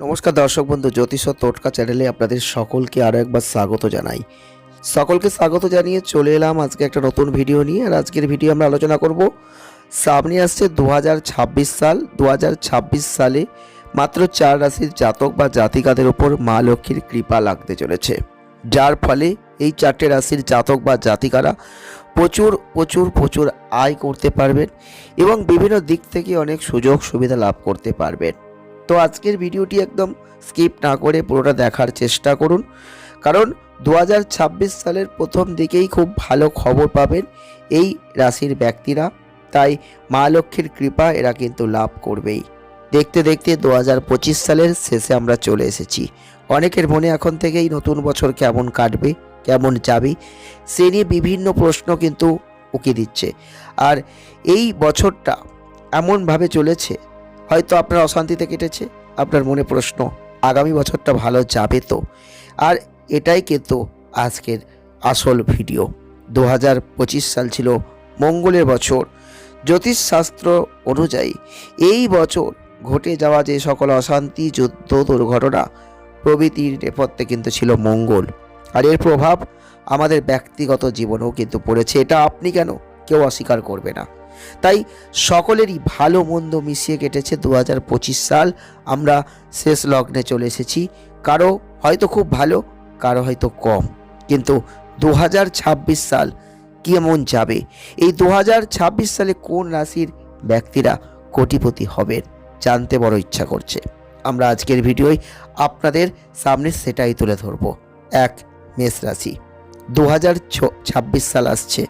নমস্কার দর্শক বন্ধু, জ্যোতিষ ও টোটকা চ্যানেলে আপনাদের সকলকে আরও একবার স্বাগত জানাই। সকলকে স্বাগত জানিয়ে চলে এলাম আজকে একটা নতুন ভিডিও নিয়ে, আর আজকের ভিডিও আমরা আলোচনা করব সামনে আসছে দু হাজার ছাব্বিশ সাল। দু হাজার ছাব্বিশ সালে মাত্র চার রাশির জাতক বা জাতিকাদের ওপর মা লক্ষ্মীর কৃপা লাগতে চলেছে। যার ফলে এই চারটে রাশির জাতক বা জাতিকারা প্রচুর প্রচুর প্রচুর আয় করতে পারবেন এবং বিভিন্ন দিক থেকে অনেক সুযোগ সুবিধা লাভ করতে পারবেন। তো আজকের ভিডিওটি একদম স্কিপ না করে পুরোটা দেখার চেষ্টা করুন। কারণ দু হাজার ছাব্বিশ সালের প্রথম দিকেই খুব ভালো খবর পাবেন এই রাশির ব্যক্তিরা। তাই মা লক্ষ্মীর কৃপা এরা কিন্তু লাভ করবেই। দেখতে দেখতে দু হাজার পঁচিশ সালের শেষে আমরা চলে এসেছি। অনেকের মনে এখন থেকেই নতুন বছর কেমন কাটবে, কেমন যাবে, সে নিয়ে বিভিন্ন প্রশ্ন কিন্তু উকি দিচ্ছে। আর এই বছরটা এমনভাবে চলেছে হয়তো আপনার অশান্তিতে কেটেছে, আপনার মনে প্রশ্ন, আগামী বছরটা ভালো যাবে তো? আর এটাই কিন্তু আজকের আসল ভিডিও। দু হাজার পঁচিশ সাল ছিল মঙ্গলের বছর। জ্যোতিষশাস্ত্র অনুযায়ী এই বছর ঘটে যাওয়া যে সকল অশান্তি, যুদ্ধ, দুর্ঘটনা প্রভৃতির নেপথ্যে কিন্তু ছিল মঙ্গল। আর এর প্রভাব আমাদের ব্যক্তিগত জীবনেও কিন্তু পড়েছে। এটা আপনি কেন কেউ অস্বীকার করবে না? তাই সকলেরই ভালো মন্দ মিশিয়ে কেটেছে দু হাজার পঁচিশ সাল। আমরা শেষ লগ্নে চলে এসেছি। কারও হয়তো খুব ভালো, কারও হয়তো কম। কিন্তু দু সাল কেমন যাবে? এই দুহাজার ছাব্বিশ সালে কোন রাশির ব্যক্তিরা কোটিপতি হবেন, জানতে বড় ইচ্ছা করছে। আমরা আজকের ভিডিওয় আপনাদের সামনে সেটাই তুলে ধরব। এক মেষ রাশি। দু হাজার ছাব্বিশ সাল আসছে।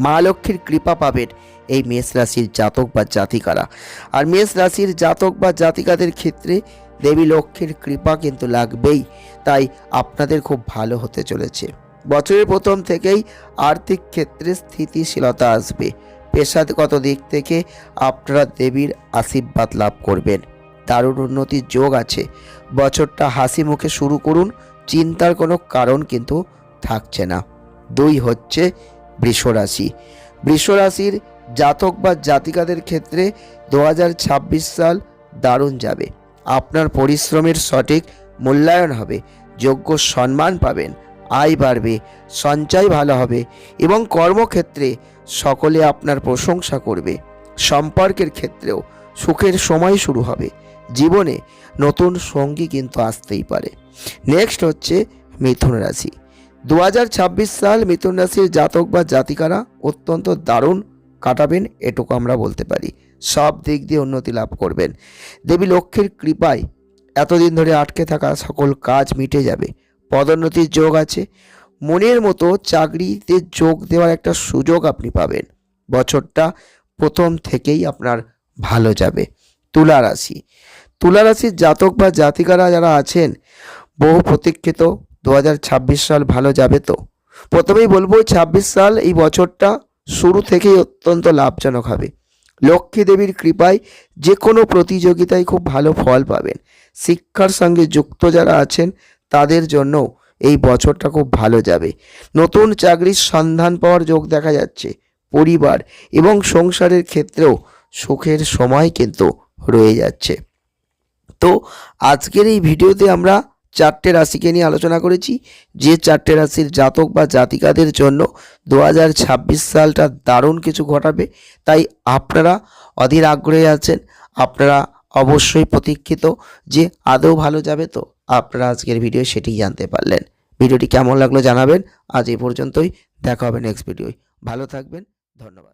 মা লক্ষ্মীর কৃপা পাবেন। এই মেষ রাশির জাতক বা জাতিকারা। আর মেষ রাশির জাতক বা জাতিকাদের ক্ষেত্রে দেবী লক্ষ্মীর কৃপা কিন্তু লাগবেই। তাই আপনাদের খুব ভালো হতে চলেছে। বছরের প্রথম থেকেই আর্থিক ক্ষেত্রে স্থিতিশীলতা আসবে। পেশাগত দিক থেকে আপনারা দেবীর আশীর্বাদ লাভ করবেন। দারুণ উন্নতির যোগ আছে। বছরটা হাসি মুখে শুরু করুন, চিন্তার কোনো কারণ কিন্তু থাকছে না। দুই হচ্ছে বৃষ রাশি বৃষ রাশির জাতক বা জাতিকাদের ক্ষেত্রে দু হাজার ছাব্বিশ সাল দারুণ যাবে। আপনার পরিশ্রমের সঠিক মূল্যায়ন হবে, যোগ্য সম্মান পাবেন, আয় বাড়বে, সঞ্চয় ভালো হবে এবং কর্মক্ষেত্রে সকলে আপনার প্রশংসা করবে। সম্পর্কের ক্ষেত্রেও সুখের সময় শুরু হবে। জীবনে নতুন সঙ্গী কিন্তু আসতেই পারে। নেক্সট হচ্ছে মিথুন রাশি। দু হাজার ছাব্বিশ সাল মিথুন রাশির জাতক বা জাতিকারা অত্যন্ত দারুণ কাটাবেন, এটুকু আমরা বলতে পারি। সব দিক দিয়ে উন্নতি লাভ করবেন। দেবী লক্ষ্মীর কৃপায় এতদিন ধরে আটকে থাকা সকল কাজ মিটে যাবে। পদোন্নতির যোগ আছে। মনের মতো চাকরিতে যোগ দেওয়ার একটা সুযোগ আপনি পাবেন। বছরটা প্রথম থেকেই আপনার ভালো যাবে। তুলা রাশি। তুলা রাশির জাতক বা জাতিকারা যারা আছেন, বহু প্রতীক্ষিত। দু হাজার ছাব্বিশ সাল ভালো যাবে তো? প্রথমেই বলব, ছাব্বিশ সাল এই বছরটা শুরু থেকেই অত্যন্ত লাভজনক হবে। লক্ষ্মী দেবীর কৃপায় যে কোনো প্রতিযোগিতায় খুব ভালো ফল পাবেন। শিক্ষার সঙ্গে যুক্ত যারা আছেন, তাদের জন্য এই বছরটা খুব ভালো যাবে। নতুন চাকরির সন্ধান পাওয়ার যোগ দেখা যাচ্ছে। পরিবার এবং সংসারের ক্ষেত্রেও সুখের সময় কিন্তু রয়ে যাচ্ছে। তো আজকের এই ভিডিওতে আমরা চারটে রাশিকে নিয়ে আলোচনা করেছি। যে চারটে রাশির জাতক বা জাতিকাদের জন্য দু হাজার ছাব্বিশ সালটা দারুণ কিছু ঘটাবে। তাই আপনারা অধীর আগ্রহে আছেন, আপনারা অবশ্যই প্রতীক্ষিত যে আদৌ ভালো যাবে তো আপনারা আজকের ভিডিও সেটি জানতে পারলেন। ভিডিওটি কেমন লাগল জানাবেন। আজ এই পর্যন্তই, দেখা হবে নেক্সট ভিডিওয় ভালো থাকবেন, ধন্যবাদ।